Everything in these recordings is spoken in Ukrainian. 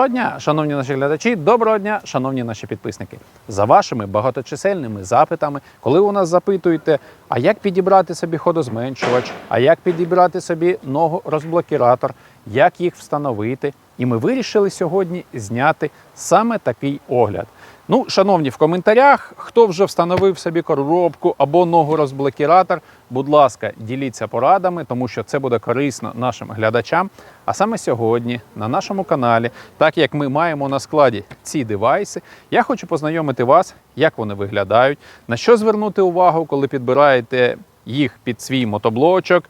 Доброго дня, шановні наші глядачі, доброго дня, шановні наші підписники. За вашими багаточисельними запитами, коли у нас запитуєте, а як підібрати собі ходозменшувач, а як підібрати собі ногу розблокіратор, як їх встановити. І ми вирішили сьогодні зняти саме такий огляд. Ну, шановні, в коментарях, хто вже встановив собі коробку або ногу розблокіратор, будь ласка, діліться порадами, тому що це буде корисно нашим глядачам. А саме сьогодні на нашому каналі, так як ми маємо на складі ці девайси, я хочу познайомити вас, як вони виглядають, на що звернути увагу, коли підбираєте їх під свій мотоблочок.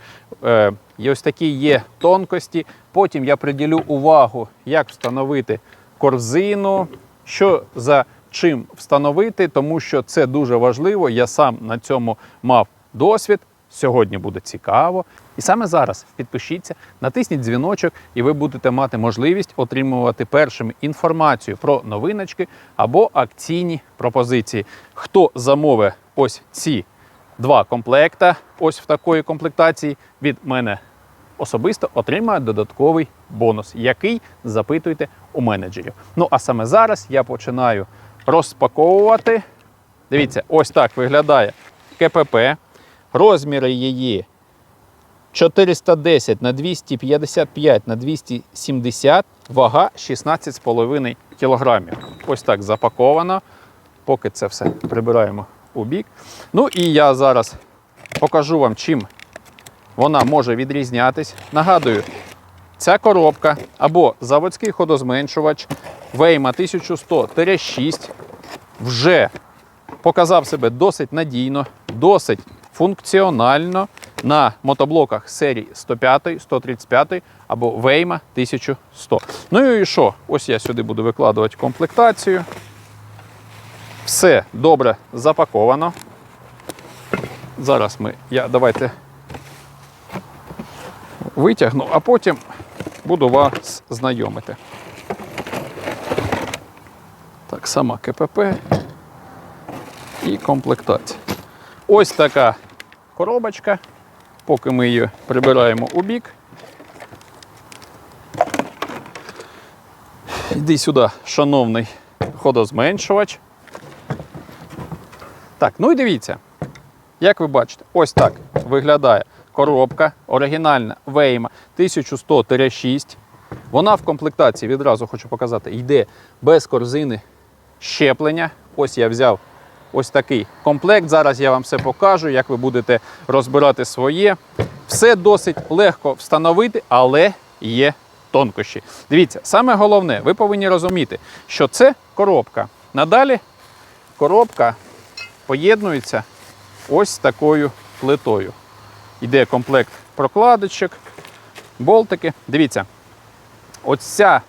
І ось такі є тонкості. Потім я приділю увагу, як встановити корзину, що за чим встановити, тому що це дуже важливо. Я сам на цьому мав досвід. Сьогодні буде цікаво. І саме зараз підпишіться, натисніть дзвіночок, і ви будете мати можливість отримувати першими інформацію про новиночки або акційні пропозиції. Хто замовить ось ці два комплекта, ось в такої комплектації від мене особисто отримає додатковий бонус, який запитуйте у менеджерів. Ну а саме зараз я починаю розпаковувати. Дивіться, ось так виглядає КПП. Розміри її 410 на 255 на 270, вага 16,5 кг. Ось так запаковано. Поки це все прибираємо у бік. Ну і я зараз покажу вам, чим вона може відрізнятись. Нагадую, ця коробка або заводський ходозменшувач Вейма 1100-6 вже показав себе досить надійно, досить функціонально на мотоблоках серії 105, 135 або Вейма 1100. Ну і що? Ось я сюди буду викладувати комплектацію. Все добре запаковано. Зараз ми, я давайте витягну, а потім буду вас знайомити. Так, сама КПП і комплектація. Ось така коробочка. Поки ми її прибираємо у бік. Йди сюди, шановний ходозменшувач. Так, ну і дивіться, як ви бачите, ось так виглядає коробка оригінальна Вейма 1100-6. Вона в комплектації, відразу хочу показати, йде без корзини щеплення. Ось я взяв ось такий комплект. Зараз я вам все покажу, як ви будете розбирати своє. Все досить легко встановити, але є тонкощі. Дивіться, саме головне, ви повинні розуміти, що це коробка. Надалі коробка поєднується ось такою плитою. Йде комплект прокладочок, болтики. Дивіться, ось ця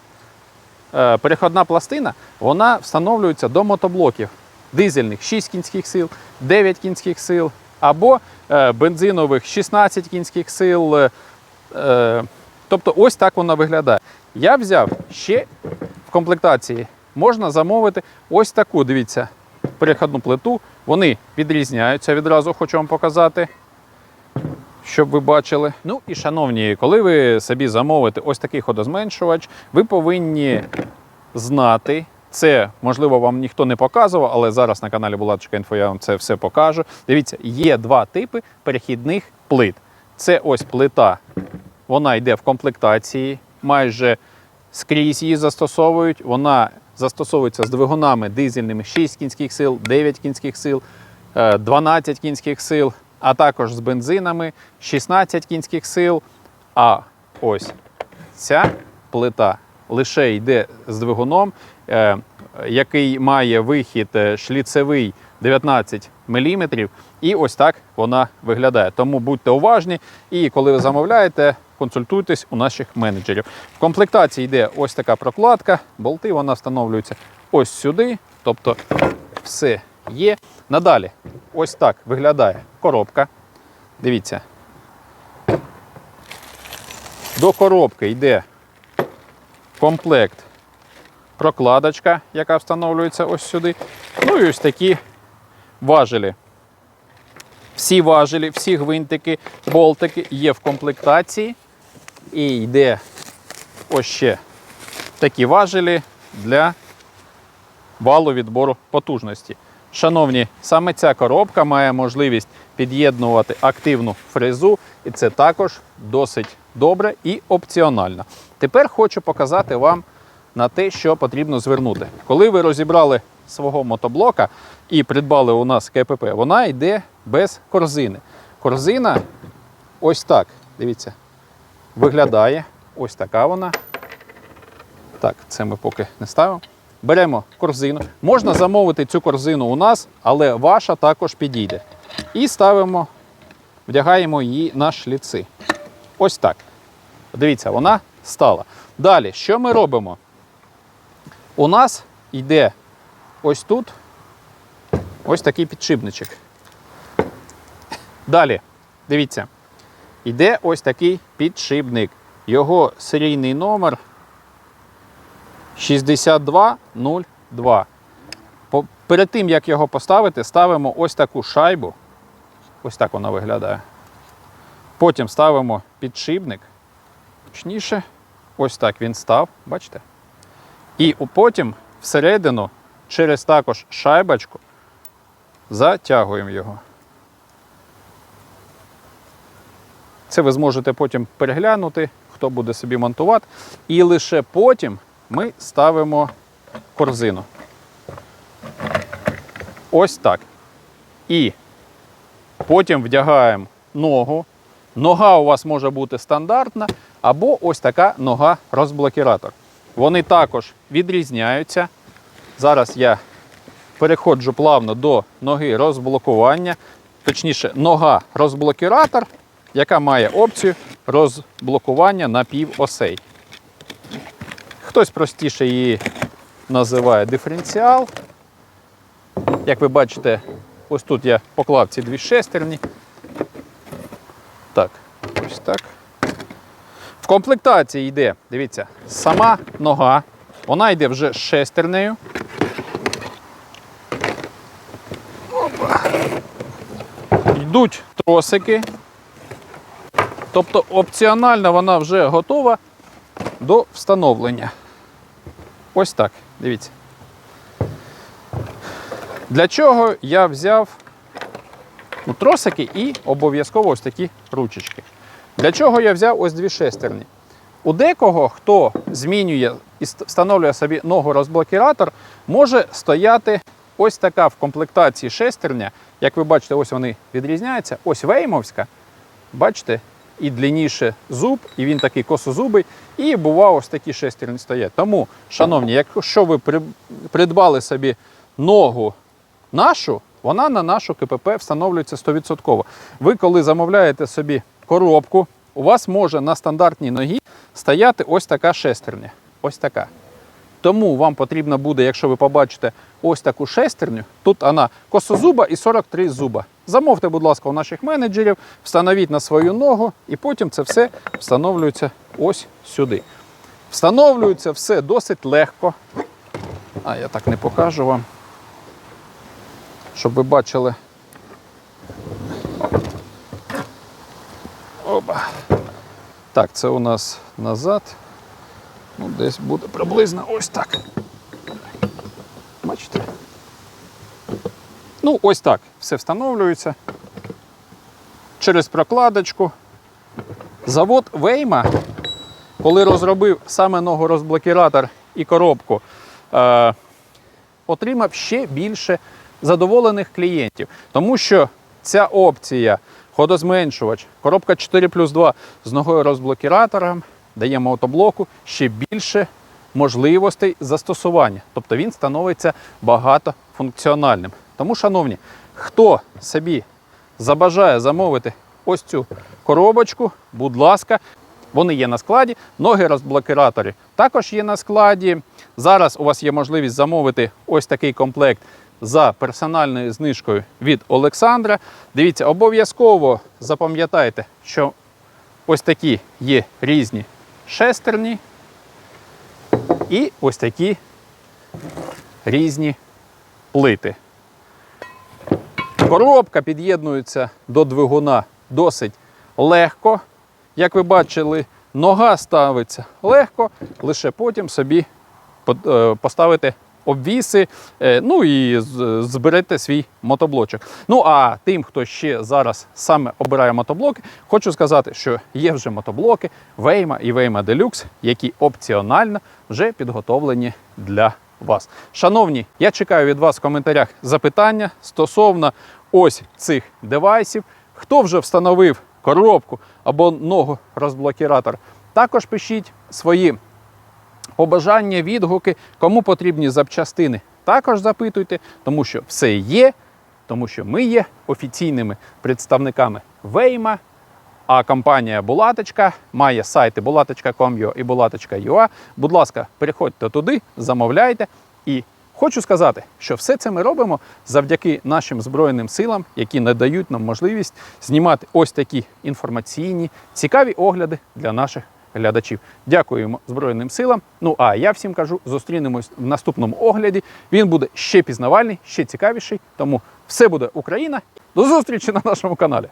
е, переходна пластина вона встановлюється до мотоблоків дизельних 6 кінських сил, 9 кінських сил, або е, бензинових 16 кінських сил. Е, тобто ось так вона виглядає. Я взяв ще в комплектації, можна замовити ось таку, дивіться, переходну плиту. Вони відрізняються відразу, хочу вам показати щоб ви бачили. Ну і шановні, коли ви собі замовите ось такий ходозменшувач, ви повинні знати. Це, можливо, вам ніхто не показував, але зараз на каналі Булаточка Інфо я вам це все покажу. Дивіться, є два типи перехідних плит. Це ось плита, вона йде в комплектації, майже скрізь її застосовують. Вона застосовується з двигунами дизельними 6 кінських сил, 9 кінських сил, е, 12 кінських сил, а також з бензинами 16 кінських сил. А ось ця плита лише йде з двигуном, е, який має вихід е, шліцевий 19 мм. І ось так вона виглядає. Тому будьте уважні. І коли ви замовляєте, консультуйтесь у наших менеджерів. В комплектації йде ось така прокладка, болти вона встановлюється ось сюди. Тобто все є. Надалі, ось так виглядає коробка. Дивіться. До коробки йде комплект прокладочка, яка встановлюється ось сюди. Ну і ось такі важелі. Всі важелі, всі гвинтики, болтики є в комплектації. І йде ось ще такі важелі для валу відбору потужності. Шановні, саме ця коробка має можливість під'єднувати активну фрезу, і це також досить добре і опціонально. Тепер хочу показати вам на те, що потрібно звернути. Коли ви розібрали свого мотоблока і придбали у нас КПП, вона йде без корзини. Корзина ось так. Дивіться, виглядає. Ось така вона. Так, це ми поки не ставимо. Беремо корзину. Можна замовити цю корзину у нас, але ваша також підійде. І ставимо, вдягаємо її на шліци. Ось так. Дивіться, вона стала. Далі, що ми робимо? У нас йде ось тут ось такий підшипничок. Далі, дивіться, йде ось такий підшипник. Його серійний номер 6202. Перед тим, як його поставити, ставимо ось таку шайбу. Ось так вона виглядає. Потім ставимо підшипник. Точніше, ось так він став, бачите? І потім всередину, через також шайбочку, затягуємо його. Це ви зможете потім переглянути, хто буде собі монтувати. І лише потім ми ставимо корзину. Ось так. І потім вдягаємо ногу. Нога у вас може бути стандартна, або ось така нога розблокіратор. Вони також відрізняються. Зараз я переходжу плавно до ноги розблокування, точніше, нога розблокіратор, яка має опцію розблокування на півосей. Хтось простіше її називає диференціал. Як ви бачите, ось тут я поклав ці дві шестерні. Так, ось так. В комплектації йде, дивіться, сама нога. Вона йде вже з шестернею. Опа. Йдуть тросики. Тобто опціонально вона вже готова до встановлення. Ось так, дивіться. Для чого я взяв ну, тросики і обов'язково ось такі ручечки. Для чого я взяв ось дві шестерні? У декого, хто змінює і встановлює собі ногу розблокіратор, може стояти ось така в комплектації шестерня. Як ви бачите, ось вони відрізняються. Ось веймовська. Бачите, і длинніше зуб, і він такий косозубий. І бува ось такі шестерні стоять. Тому, шановні, якщо ви придбали собі ногу нашу, вона на нашу КПП встановлюється 100%. Ви, коли замовляєте собі коробку, у вас може на стандартній ногі стояти ось така шестерня. Ось така. Тому вам потрібно буде, якщо ви побачите ось таку шестерню, тут вона косозуба і 43 зуба. Замовте, будь ласка, у наших менеджерів, встановіть на свою ногу, і потім це все встановлюється ось сюди. Встановлюється все досить легко. А я так не покажу вам, щоб ви бачили. Опа. Так, це у нас назад. Ну, десь буде приблизно ось так. Бачите? Ну, ось так. Все встановлюється. Через прокладочку. Завод Вейма, коли розробив саме ногорозблокіратор і коробку, е, отримав ще більше задоволених клієнтів. Тому що ця опція, ходозменшувач, коробка 4 плюс 2 з ногою розблокіратором дає мотоблоку ще більше можливостей застосування. Тобто він становиться багатофункціональним. Тому, шановні, хто собі забажає замовити ось цю коробочку, будь ласка, вони є на складі. Ноги розблокіратори також є на складі. Зараз у вас є можливість замовити ось такий комплект за персональною знижкою від Олександра. Дивіться, обов'язково запам'ятайте, що ось такі є різні шестерні і ось такі різні плити. Коробка під'єднується до двигуна досить легко. Як ви бачили, Нога ставиться легко, лише потім собі е, поставити обвіси, е, ну і зберете свій мотоблочок. Ну а тим, хто ще зараз саме обирає мотоблоки, хочу сказати, що є вже мотоблоки Вейма і Вейма Deluxe, які опціонально вже підготовлені для вас. Шановні, я чекаю від вас в коментарях запитання стосовно ось цих девайсів. Хто вже встановив коробку або ногу розблокіратор, також пишіть свої побажання, відгуки, кому потрібні запчастини. Також запитуйте, тому що все є, тому що ми є офіційними представниками Вейма. А компанія Булаточка має сайти bulatochka.com.ua і bulatochka.ua. Будь ласка, переходьте туди, замовляйте. І хочу сказати, що все це ми робимо завдяки нашим Збройним силам, які надають нам можливість знімати ось такі інформаційні, цікаві огляди для наших глядачів. Дякуємо Збройним силам. Ну а я всім кажу, зустрінемось в наступному огляді. Він буде ще пізнавальний, ще цікавіший. Тому все буде Україна. До зустрічі на нашому каналі.